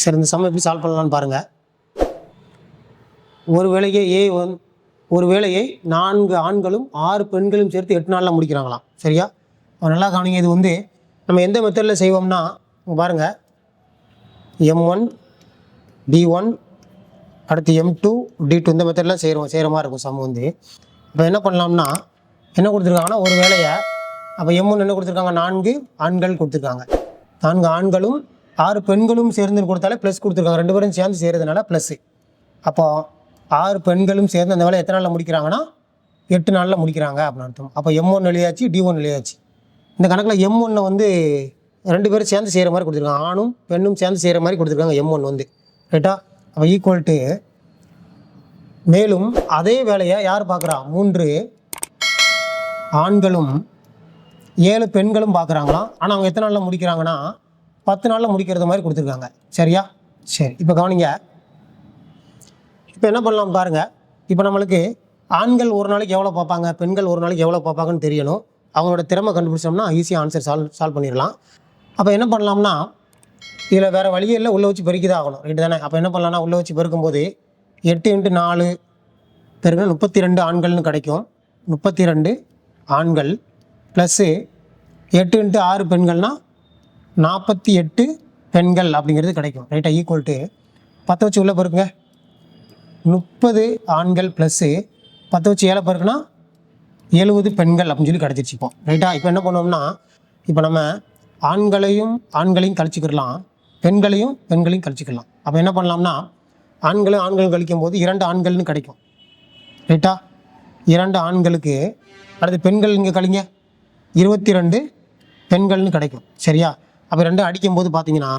சரி இந்த சம்மை எப்படி சால்வ் பண்ணலான்னு பாருங்கள் ஒரு வேலையை ஏ வந் ஒரு வேலையை நான்கு ஆண்களும் ஆறு பெண்களும் சேர்த்து எட்டு நாளில் முடிக்கிறாங்களாம். சரியா? அவர் நல்லா கவனிங்க இது வந்து நம்ம எந்த மெத்தடில் செய்வோம்னா பாருங்கள் எம் ஒன் டி ஒன் அடுத்து எம் டூ டி டூ இந்த மெத்தட்லாம் செய்கிறோம் செய்கிற மாதிரி இருக்கும் சம் வந்து. இப்போ என்ன பண்ணலாம்னா என்ன கொடுத்துருக்காங்கன்னா ஒரு வேலையை அப்போ எம் ஒன்று என்ன கொடுத்துருக்காங்க? நான்கு ஆண்கள் கொடுத்துருக்காங்க. நான்கு ஆண்களும் ஆறு பெண்களும் சேர்ந்து கொடுத்தாலே ப்ளஸ் கொடுத்துருக்காங்க. ரெண்டு பேரும் சேர்ந்து செய்கிறதுனால ப்ளஸ்ஸு அப்போ ஆறு பெண்களும் சேர்ந்து அந்த வேலை எத்தனை நாளில் முடிக்கிறாங்கன்னா? எட்டு நாளில் முடிக்கிறாங்க அப்படின்னு அர்த்தம். அப்போ எம் ஒன் எழுதியாச்சு டி ஒன் எழுதியாச்சு இந்த கணக்கில் எம் ஒன்னை வந்து ரெண்டு பேரும் சேர்ந்து செய்கிற மாதிரி கொடுத்துருக்காங்க. ஆணும் பெண்ணும் சேர்ந்து செய்கிற மாதிரி கொடுத்துருக்காங்க எம் ஒன் வந்து. ரைட்டா அப்போ ஈக்குவல் டு மேலும் அதே வேலையை யார் பார்க்குறா? மூன்று ஆண்களும் ஏழு பெண்களும் பார்க்குறாங்களாம். ஆனால் அவங்க எத்தனை நாளில் முடிக்கிறாங்கன்னா? பத்து நாளில் முடிக்கிறது மாதிரி கொடுத்துருக்காங்க. சரியா? சரி இப்போ கவனிங்க. இப்போ என்ன பண்ணலாம் பாருங்கள் இப்போ நம்மளுக்கு ஆண்கள் ஒரு நாளைக்கு எவ்வளோ பார்ப்பாங்க? பெண்கள் ஒரு நாளைக்கு எவ்வளோ பார்ப்பாங்கன்னு தெரியணும். அவங்களோட திறமை கண்டுபிடிச்சோம்னா ஈஸியாக ஆன்சர் சால்வ் சால்வ் பண்ணிடலாம். அப்போ என்ன பண்ணலாம்னா இதில் வேறு வழியே இல்லை உள்ளே வச்சு பெருக்கிதான் ஆகணும். ரைட்டு தானே? அப்போ என்ன பண்ணலாம்னா உள்ளே வச்சு பெருக்கும்போது எட்டு இன்ட்டு நாலு பெருங்க முப்பத்தி ரெண்டு ஆண்கள்னு கிடைக்கும். முப்பத்தி ரெண்டு ஆண்கள் ப்ளஸ்ஸு எட்டு இன்ட்டு ஆறு பெண்கள்னா நாற்பத்தி எட்டு பெண்கள் அப்படிங்கிறது கிடைக்கும். ரைட்டா ஈக்குவல் டு பத்து வச்சு உள்ளே பொறுக்குங்க. முப்பது ஆண்கள் ப்ளஸ்ஸு பத்து வச்சு ஏழை பொறுக்குனா எழுபது பெண்கள் அப்படின்னு சொல்லி கிடச்சிருச்சு இப்போ. ரைட்டா இப்போ என்ன பண்ணுவோம்னா இப்போ நம்ம ஆண்களையும் ஆண்களையும் கழிச்சிக்கிடலாம். பெண்களையும் பெண்களையும் கழிச்சிக்கலாம் அப்போ என்ன பண்ணலாம்னா ஆண்களும் ஆண்களும் கழிக்கும் போது இரண்டு ஆண்கள்னு கிடைக்கும். ரைட்டா இரண்டு ஆண்களுக்கு அடுத்து பெண்கள் இங்கே கழிங்க. இருபத்தி ரெண்டு பெண்கள்னு கிடைக்கும். சரியா? அப்போ ரெண்டும் அடிக்கும்போது பார்த்தீங்கன்னா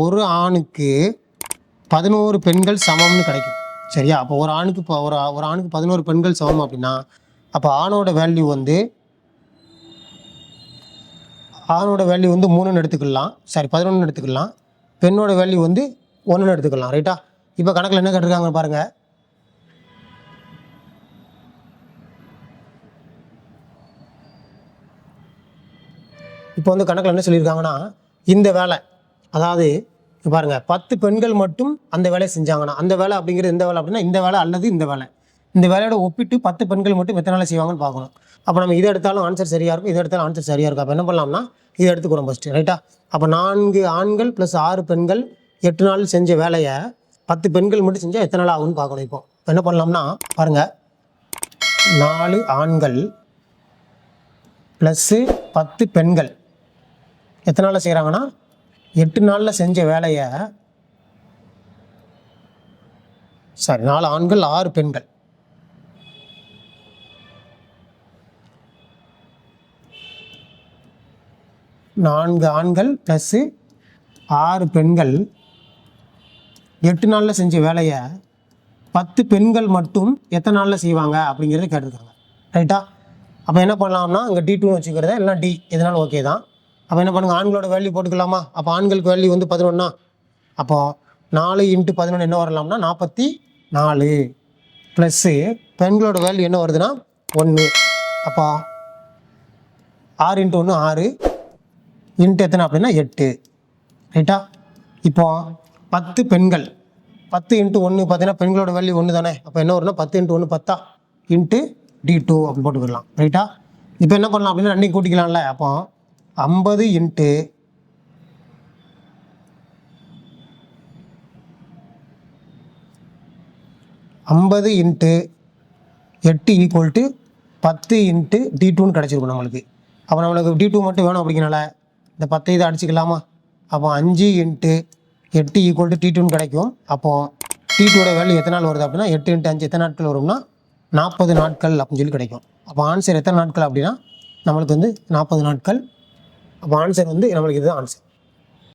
ஒரு ஆணுக்கு பதினோரு பெண்கள் சமம்னு கிடைக்கும். சரியா? அப்போ ஒரு ஆணுக்கு இப்போ ஒரு ஒரு ஆணுக்கு பதினோரு பெண்கள் சமம் அப்படின்னா அப்போ ஆணோட வேல்யூ வந்து ஆணோட வேல்யூ வந்து மூணுன்னு எடுத்துக்கலாம். சாரி பதினொன்று எடுத்துக்கலாம். பெண்ணோட வேல்யூ வந்து ஒன்றுன்னு எடுத்துக்கலாம். ரைட்டா இப்போ கணக்கில் என்ன கேட்டிருக்காங்க பாருங்கள் இப்போ வந்து கணக்கில் என்ன சொல்லியிருக்காங்கன்னா இந்த வேலை அதாவது இங்க பாருங்க பத்து பெண்கள் மட்டும் அந்த வேலையை செஞ்சாங்கன்னா அந்த வேலை அப்படிங்கிறது எந்த வேலை அப்படின்னா இந்த வேலை அல்லது இந்த வேலை. இந்த வேலையோட ஒப்பிட்டு பத்து பெண்கள் மட்டும் எத்தனை நாளை செய்வாங்கன்னு பார்க்கணும். அப்போ நம்ம இதை எடுத்தாலும் ஆன்சர் சரியாக இருக்கும் இதை எடுத்தாலும் ஆன்சர் சரியாக இருக்கும். அப்போ என்ன பண்ணலாம்னா இதை எடுத்துக்கிறோம் ஃபஸ்ட்டு ரைட்டா அப்போ நான்கு ஆண்கள் ப்ளஸ் ஆறு பெண்கள் எட்டு நாள் செஞ்ச வேலையை பத்து பெண்கள் மட்டும் செஞ்சால் எத்தனை நாள் ஆகும்னு பார்க்கணும் இப்போ. இப்போ என்ன பண்ணலாம்னா பாருங்கள் நாலு ஆண்கள் ப்ளஸ்ஸு பத்து பெண்கள். எத்தனை நாளில் செய்கிறாங்கன்னா எட்டு நாளில் செஞ்ச வேலையை சாரி நாலு ஆண்கள் ஆறு பெண்கள். நான்கு ஆண்கள் ப்ளஸ்ஸு ஆறு பெண்கள். எட்டு நாளில் செஞ்ச வேலையை பத்து பெண்கள் மட்டும் எத்தனை நாளில் செய்வாங்க அப்படிங்கிறத கேட்டிருக்காங்க. ரைட்டா அப்போ என்ன பண்ணலாம்னா அங்கே டி டூன்னு வச்சுக்கிறத இல்லைனா டி எதனாலும் ஓகே தான். அப்போ என்ன பண்ணுங்க? ஆண்களோட வேல்யூ போட்டுக்கலாமா? அப்போ ஆண்களுக்கு வேல்யூ வந்து பதினொன்னா? அப்போது நாலு இன்ட்டு பதினொன்று என்ன வரலாம்னா நாற்பத்தி நாலு. ப்ளஸ்ஸு பெண்களோட வேல்யூ என்ன வருதுன்னா ஒன்று அப்போ ஆறு இன்ட்டு ஒன்று ஆறு. இன்ட்டு எத்தனை அப்படின்னா எட்டு. ரைட்டா இப்போ பத்து பெண்கள். பத்து இன்ட்டு ஒன்று பார்த்தீங்கன்னா பெண்களோட வேல்யூ ஒன்று தானே? அப்போ என்ன வரும்னா பத்து இன்ட்டு ஒன்று பத்தா? இன்ட்டு டி டூ அப்படின்னு போட்டுக்கலாம். ரைட்டா இப்போ என்ன பண்ணலாம் அப்படின்னா ரெண்டையும் கூட்டிக்கலாம்ல. அப்போ ஐம்பது இன்ட்டு ஐம்பது இன்ட்டு எட்டு ஈக்குவல் டு பத்து இன்ட்டு டி டூன்னு கிடச்சிருக்கும் நம்மளுக்கு. அப்போ நம்மளுக்கு டி டூ மட்டும் வேணும் அப்படிங்கிறனால இந்த பத்தை இதை அடிச்சுக்கலாமா? அப்போ அஞ்சு இன்ட்டு எட்டு ஈக்குவல் டு டி டூன்னு கிடைக்கும். அப்போது டி டூட வேல்யூ எத்தனை நாள் வருது அப்படின்னா எட்டு இன்ட்டு அஞ்சு எத்தனை நாட்கள் வரும்னா நாற்பது நாட்கள் அப்படின்னு சொல்லி கிடைக்கும். அப்போ ஆன்சர் எத்தனை நாட்கள் அப்படின்னா நம்மளுக்கு வந்து நாற்பது நாட்கள் அப்போ ஆன்சர் வந்து நம்மளுக்கு இதுதான் ஆன்சர்